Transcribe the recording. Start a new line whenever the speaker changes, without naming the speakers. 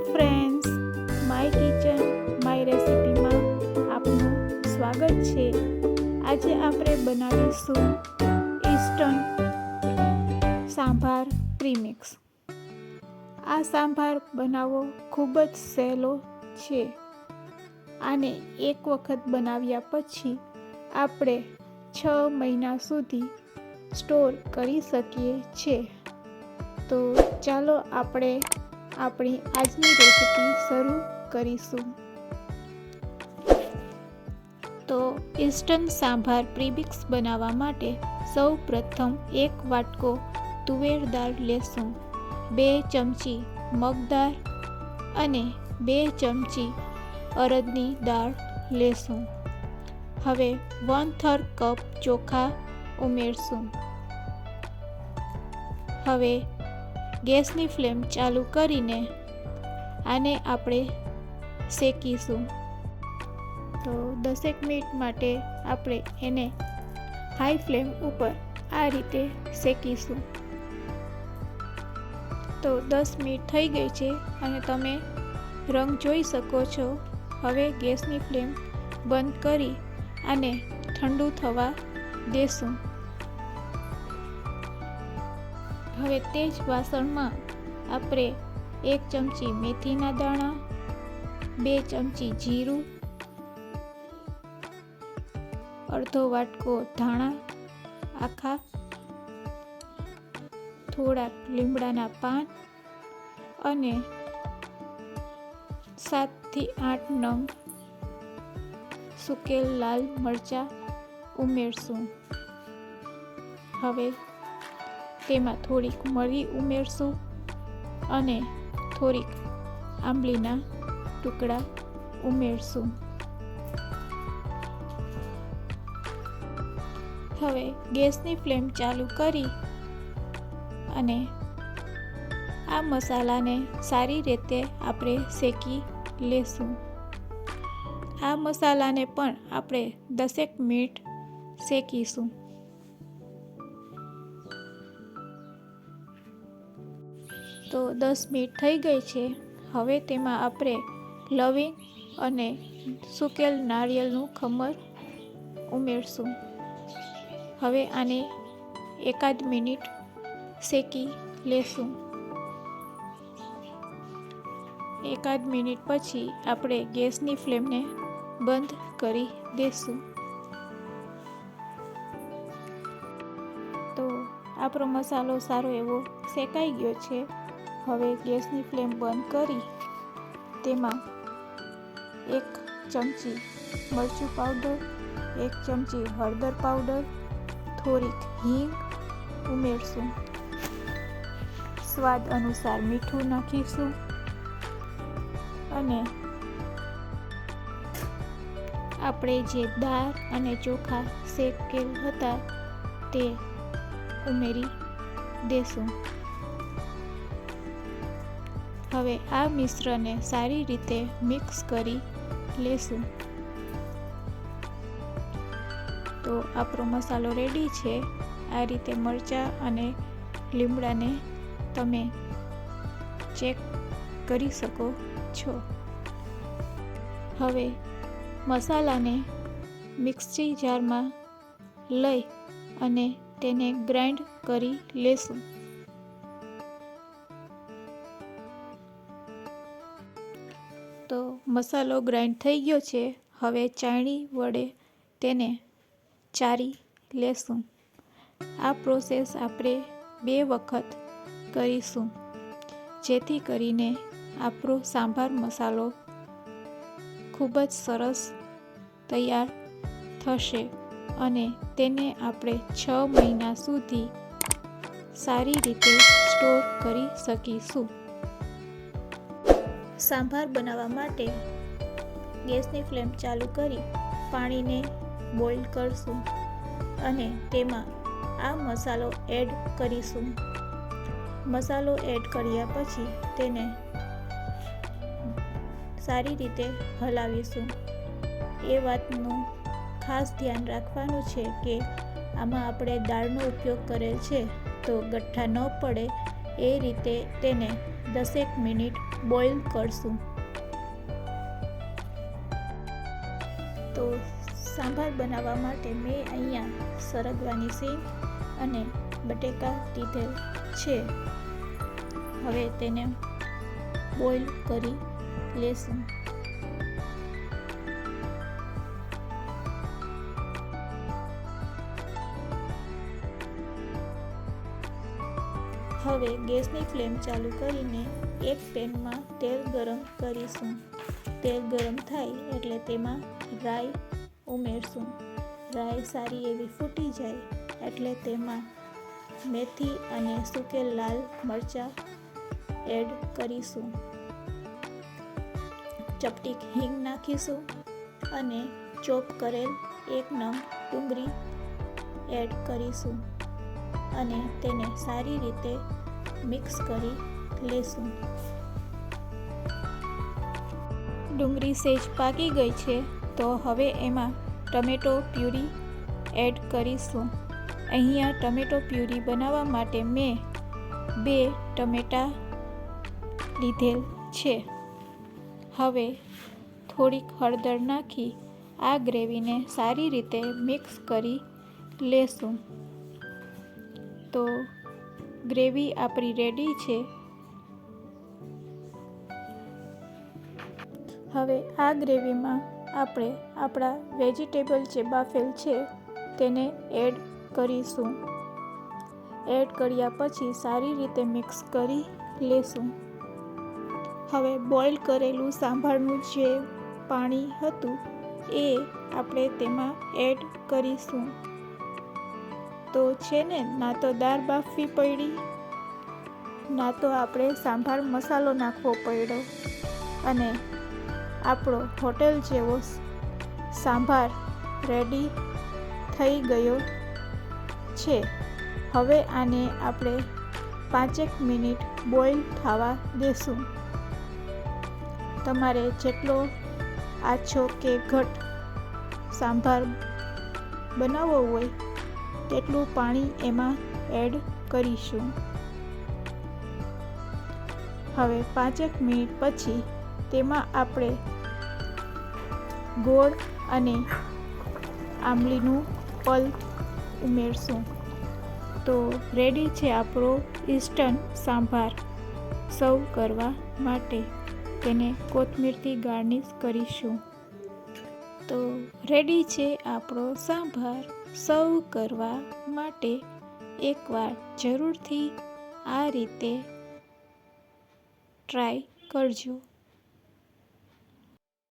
Friends my kitchen my રેસિપીમાં આપનું સ્વાગત છે. આજે આપણે બનાવીશું ઈસ્ટર્ન સાંભાર પ્રીમિક્સ આ સાંભાર બનાવવો ખૂબ જ સહેલો છે. આને એક વખત બનાવ્યા પછી આપણે છ મહિના સુધી સ્ટોર કરી શકીએ છીએ તો ચાલો આપણે આપણી આજની રેસીપી શરૂ કરીશું. તો ઇન્સ્ટન્ટ સાંભાર પ્રીમિક્સ બનાવવા માટે સૌ પ્રથમ એક વાટકો તુવેર દાળ લેશું. બે ચમચી મગદાળ અને બે ચમચી અડદની દાળ લેશું. હવે વન થર્ડ કપ ચોખા ઉમેરશું. હવે ગેસની ફ્લેમ ચાલુ કરીને આને આપણે શેકીશું. તો દસેક મિનિટ માટે આપણે એને હાઈ ફ્લેમ ઉપર આ રીતે શેકીશું. તો દસ મિનિટ થઈ ગઈ છે અને તમે રંગ જોઈ શકો છો. હવે ગેસની ફ્લેમ બંધ કરી આને ઠંડુ થવા દેશું. હવે તે જ વાસણમાં આપણે એક ચમચી મેથીના દાણા, બે ચમચી જીરું, અડધો વાટકો ધાણા આખા, થોડાક લીમડાના પાન અને સાતથી આઠ નંગ સુકેલ લાલ મરચાં ઉમેરશું. હવે તેમાં થોડીક મરી ઉમેરશું અને થોડીક આંબલીના ટુકડા ઉમેરશું. હવે ગેસની ફ્લેમ ચાલુ કરી અને આ મસાલાને સારી રીતે આપણે શેકી લેશું. આ મસાલાને પણ આપણે દસેક મિનિટ શેકીશું. તો દસ મિનિટ થઈ ગઈ છે. હવે તેમાં આપણે લવિંગ અને સુકેલ નારિયેળનું ખમર ઉમેરશું. હવે આને એકાદ મિનિટ શેકી લેશું. એકાદ મિનિટ પછી આપણે ગેસની ફ્લેમને બંધ કરી દેશું. તો આપણો મસાલો સારો એવો શેકાઈ ગયો છે. હવે ગેસની ફ્લેમ બંધ કરી તેમાં એક ચમચી મરચું પાવડર, એક ચમચી હળદર પાવડર થોડીક હિંગ ઉમેરશું. સ્વાદ અનુસાર મીઠું નાખીશું અને આપણે જે દાળ અને ચોખા શેકેલ હતા તે ઉમેરી દેશું. હવે આ મિશ્રને સારી રીતે મિક્સ કરી લેશું. તો આપણો મસાલો રેડી છે. આ રીતે મરચાં અને લીમડાને તમે ચેક કરી શકો છો. હવે મસાલાને મિક્સી જારમાં લઈ અને તેને ગ્રાઇન્ડ કરી લેશું. તો મસાલો ગ્રાઇન્ડ થઈ ગયો છે. હવે ચાયણી વડે તેને ચારી લેશું. આ પ્રોસેસ આપણે બે વખત કરીશું, જેથી કરીને આપણો સાંભાર મસાલો ખૂબ જ સરસ તૈયાર થશે અને તેને આપણે છ મહિના સુધી સારી રીતે સ્ટોર કરી શકીશું. સાંભાર બનાવવા માટે ગેસની ફ્લેમ ચાલુ કરી પાણીને બોઇલ કરશું અને તેમાં આ મસાલો એડ કરીશું. મસાલો એડ કર્યા પછી તેને સારી રીતે હલાવીશું. એ વાતનું ખાસ ધ્યાન રાખવાનું છે કે આમાં આપણે દાળનો ઉપયોગ કરેલ છે તો ગઠ્ઠા ન પડે એ રીતે તેને દસેક મિનિટ બોઇલ કરશું. તો સાંભાર બનાવવા માટે મેં અહીંયા સરગવાની સીંગ અને બટેકા લીધેલ છે. હવે તેને બોઇલ કરી લેશું. હવે ગેસની ફ્લેમ ચાલુ કરીને એક પેનમાં તેલ ગરમ કરીશું. તેલ ગરમ થાય એટલે તેમાં રાઈ ઉમેરશું. રાઈ સારી એવી ફૂટી જાય એટલે તેમાં મેથી અને સૂકેલ લાલ મરચાં એડ કરીશું. ચપટીક હિંગ નાખીશું અને ચોપ કરેલ એક નંગ ડુંગળી એડ કરીશું. અને તેને સારી રીતે મિક્સ કરી લેશું. ડુંગળી સેજ પાકી ગઈ છે, તો હવે એમાં ટમેટો પ્યુરી એડ કરીશું. અહીંયા ટમેટો પ્યુરી બનાવવા માટે મેં બે ટમેટા લીધેલ છે. હવે થોડીક હળદર નાખી, આ ગ્રેવીને સારી રીતે મિક્સ કરી લેશું. તો ગ્રેવી આપણી રેડી છે. હવે આ ગ્રેવીમાં આપણે આપણા વેજીટેબલ જે બાફેલ છે તેને એડ કરીશું. એડ કર્યા પછી સારી રીતે મિક્સ કરી લેશું. હવે બોઇલ કરેલું સાંભળનું જે પાણી હતું એ આપણે તેમાં એડ કરીશું. તો છે ને, ના તો દાળ બાફવી પડી, ના તો આપણે સાંભાર મસાલો નાખવો પડ્યો. અને આપણો હોટેલ જેવો સાંભાર રેડી થઈ ગયો છે. હવે આને આપણે પાંચેક મિનિટ બોઇલ થવા દેશું. તમારે જેટલો આછો કે ઘટ સાંભાર બનાવવો હોય તેટલું પાણી એમાં એડ કરીશું? હવે પાંચેક મિનિટ પછી તેમાં આપણે ગોળ અને આંબલીનું પલ ઉમેરશું. તો રેડી છે આપણો ઇન્સ્ટન્ટ સાંભાર સર્વ કરવા માટે. તેને કોથમીરથી ગાર્નિશ કરીશું. તો રેડી છે આપણો સાંભાર સર્વ કરવા માટે. એકવાર જરૂરથી આ રીતે ટ્રાય કરજો.